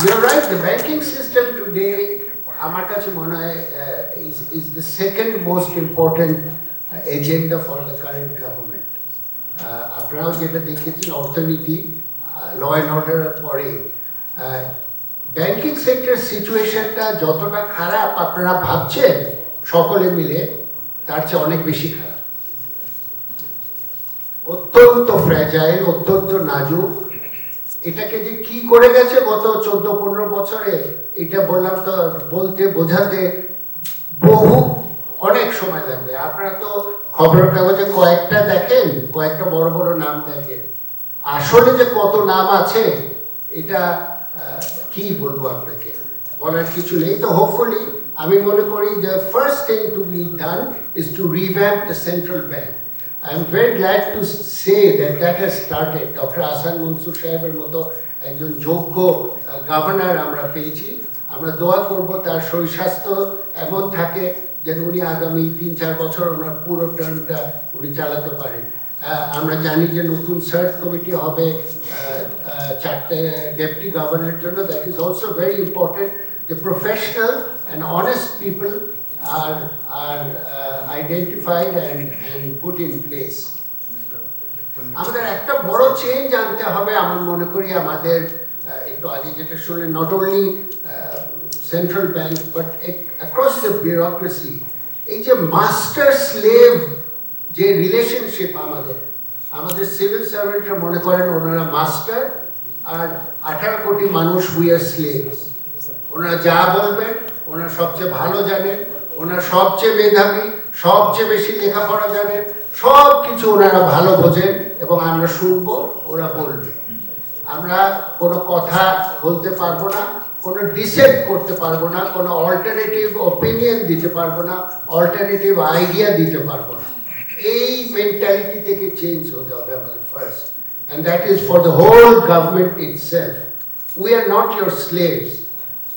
You're right, the banking system today, আমার কাছে মনে হয় uh, is, is the second most important agenda for the current government. Uh, আপনারাও যেটা দেখেছেন অর্থনীতি ল অ্যান্ড অর্ডার পরে ব্যাংকিং সেক্টর সিচুয়েশনটা যতটা খারাপ আপনারা ভাবছেন সকলে মিলে তার চেয়ে অনেক বেশি খারাপ অত্যন্ত ফ্র্যাজাইল অত্যন্ত নাজুক এটাকে যে কি করে গেছে গত চোদ্দ পনেরো বছরে, এটা বললাম তো বলতে বোঝাতে বহু অনেক সময় লাগবে। আপনারা তো খবরের কাগজে কয়েকটা দেখেন, কয়েকটা বড় বড় নাম দেখেন। আসলে যে কত নাম আছে, এটা কি বলব আপনাকে? বলার কিছু নেই। তো হোপফুলি আমি মনে করি the first thing to be done is to revamp the central bank I am very glad to say that that has started doctor Ahsan Mansur সাহেবের মতো একজন যোগ্য গভর্নর আমরা পেয়েছি আমরা দোয়া করব তার শরীর স্বাস্থ্য এমন থাকে যেন উনি আগামী তিন চার বছর ওনার পুরো টার্মটা উনি চালাতে পারেন আহ, আমরা জানি যে নতুন সার্চ কমিটি হবে আহ, আহ, চারটে ডেপুটি গভর্নরের জন্য that is also very important the professional and honest people আর আর identified and and put in place আমাদের একটা বড় চেঞ্জ আনতে হবে আমার মনে করি আমাদের একটু আগে যেটা শুনলেন not only central bank but across the bureaucracy এই যে মাস্টার স্লেভ যে রিলেশনশিপ আমাদের আমাদের সিভিল সার্ভেন্টরা মনে করেন ওনারা মাস্টার আর আঠারো কোটি মানুষ উই আর স্লেভস ওনারা যা বলবেন, ওনারা সবচেয়ে ভালো জানেন। ওনারা সবচেয়ে মেধাবী সবচেয়ে বেশি লেখাপড়া জানেন সব কিছু ওনারা ভালো বোঝেন এবং আমরা শুনব ওরা বলবে। আমরা কোনো কথা বলতে পারব না কোনো ডিসেন্ট করতে পারব না কোনো অল্টারনেটিভ ওপিনিয়ন দিতে পারব না অল্টারনেটিভ আইডিয়া দিতে পারব না। এই মেন্টালিটি থেকে চেঞ্জ হতে হবে আমাদের first and that is for the whole government itself we are not your slaves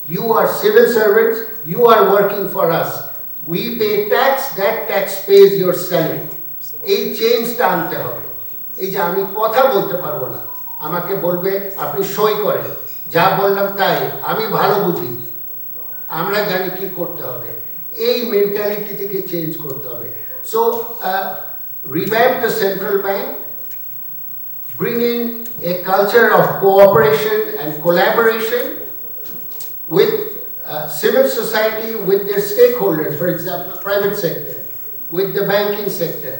you are civil servants, you are working for us. We pay tax, that tax pays your salary. এই চেঞ্জটা আনতে হবে। এই যে আমি কথা বলতে পারব না আমাকে বলবে আপনি সই করেন। যা বললাম তাই আমি ভালো বুঝি। আমরা জানি কি করতে হবে। এই মেন্টালিটি থেকে চেঞ্জ করতে হবে। So revamp the central bank bring in a culture of cooperation and collaboration with uh, civil society, with their stakeholders, for example, private sector, with the banking sector.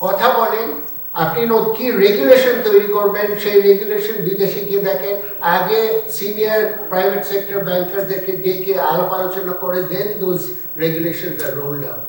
কথা বলেন আপনি নো- কি regulation তৈরি করবেন সেই regulation বিদেশে গিয়ে দেখেন আগে সিনিয়র প্রাইভেট সেক্টর ব্যাংকারদেরকে ডেকে আলাপ আলোচনা করে then those regulation are roll down